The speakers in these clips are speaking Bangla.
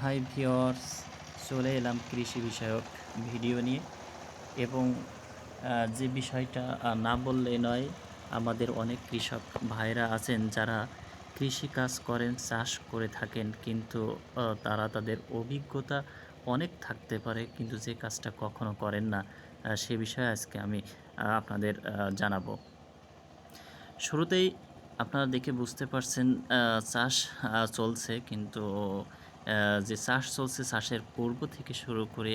হাই ভিওর্স চলে এলাম কৃষি বিষয়ক ভিডিও নিয়ে এবং যে বিষয়টা না বললে নয়, আমাদের অনেক কৃষক ভাইরা আছেন যারা কৃষি কাজ করেন, চাষ করে থাকেন, কিন্তু তারা তাদের অভিজ্ঞতা অনেক থাকতে পারে, কিন্তু যে কাজটা কখনো করেন না সে বিষয়ে আজকে আমি আপনাদের জানাব। শুরুতেই আপনারা দেখে বুঝতে পারছেন চাষ চলছে, কিন্তু যে চাষ চলছে, চাষের পূর্ব থেকে শুরু করে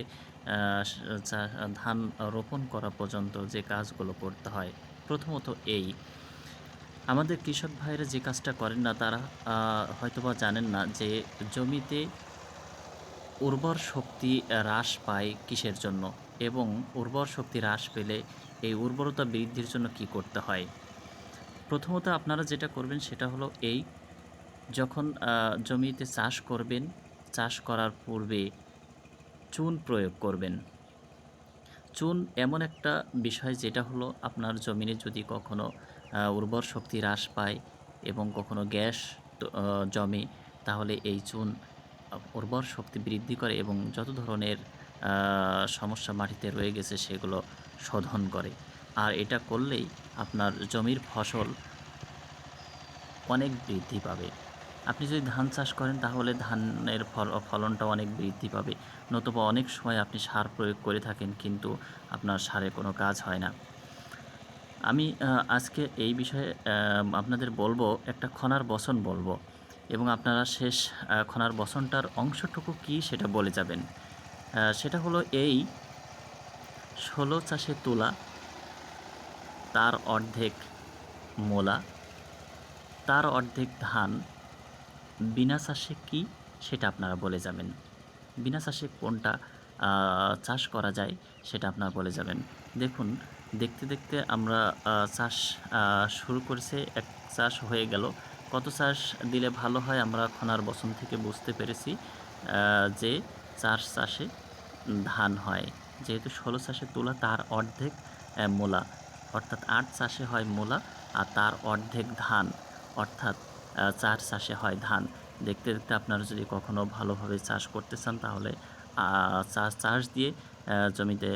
ধান রোপণ করা পর্যন্ত যে কাজগুলো করতে হয়, প্রথমত এই। আমাদের কৃষক ভাইরা যে কাজটা করেন না, তারা হয়তোবা জানেন না যে জমিতে উর্বর শক্তি হ্রাস পায় কিসের জন্য এবং উর্বর শক্তি হ্রাস পেলে এই উর্বরতা বৃদ্ধির জন্য কি করতে হয়। প্রথমত আপনারা যেটা করবেন সেটা হলো এই, যখন জমিতে চাষ করবেন চাষ করার পূর্বে চুন প্রয়োগ করবেন। চুন এমন একটা বিষয় যেটা হলো আপনার জমিনে যদি কখনো উর্বর শক্তি হ্রাস পায় এবং কখনো গ্যাস জমে, তাহলে এই চুন উর্বর শক্তি বৃদ্ধি করে এবং যত ধরনের সমস্যা মাটিতে রয়ে গেছে সেগুলো শোধন করে। আর এটা করলেই আপনার জমির ফসল অনেক বৃদ্ধি পাবে। আপনি যদি ধান চাষ করেন, তাহলে ধানের ফল, ফলনটা অনেক বৃদ্ধি পাবে। নতুবা অনেক সময় আপনি সার প্রয়োগ করে থাকেন, কিন্তু আপনার সারে কোনো কাজ হয় না। আমি আজকে এই বিষয়ে আপনাদের বলব, একটা খনার বসন বলব। এবং আপনারা শেষ খনার বসনটার অংশটুকু কি সেটা বলে যাবেন। সেটা হলো এই, ষোলো চাষে তোলা, তার অর্ধেক মোলা, তার অর্ধেক ধান বিনা চাষে কি সেটা আপনারা বলে যাবেন। বিনা চাষে কোনটা চাষ করা যায় সেটা আপনারা বলে যাবেন। দেখুন, দেখতে দেখতে আমরা চাষ শুরু করেছে, এক চাষ হয়ে গেল। কত চাষ দিলে ভালো হয় আমরা খনার বসন থেকে বুঝতে পেরেছি যে চাষ চাষে ধান হয়। যেহেতু ষোলো চাষে তোলা, তার অর্ধেক মোলা। অর্থাৎ আট চাষে হয় মোলা আর তার অর্ধেক ধান। অর্থাৎ চার চাষে হয় ধান। দেখতে দেখতে আপনারা যদি কখনও ভালোভাবে চাষ করতে চান, তাহলে চাষ চাষ দিয়ে জমিতে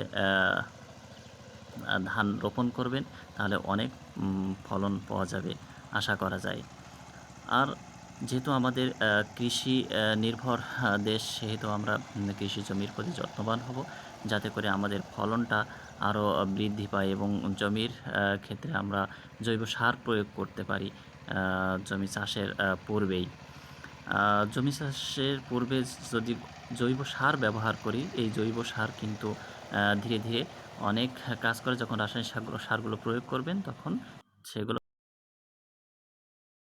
ধান রোপণ করবেন, তাহলে অনেক ফলন পাওয়া যাবে আশা করা যায়। আর যেহেতু আমাদের কৃষি নির্ভর দেশ, সেহেতু আমরা কৃষি জমির প্রতি যত্নবান হব, যাতে করে আমাদের ফলনটা আরও বৃদ্ধি পায় এবং জমির ক্ষেত্রে আমরা জৈব সার প্রয়োগ করতে পারি। জমি চাষের পূর্বেই। জমি চাষের পূর্বে যদি জৈব সার ব্যবহার করি, এই জৈব সার কিন্তু ধীরে ধীরে অনেক কাজ করে যখন রাসায়নিক সারগুলো প্রয়োগ করবেন, তখন সেগুলো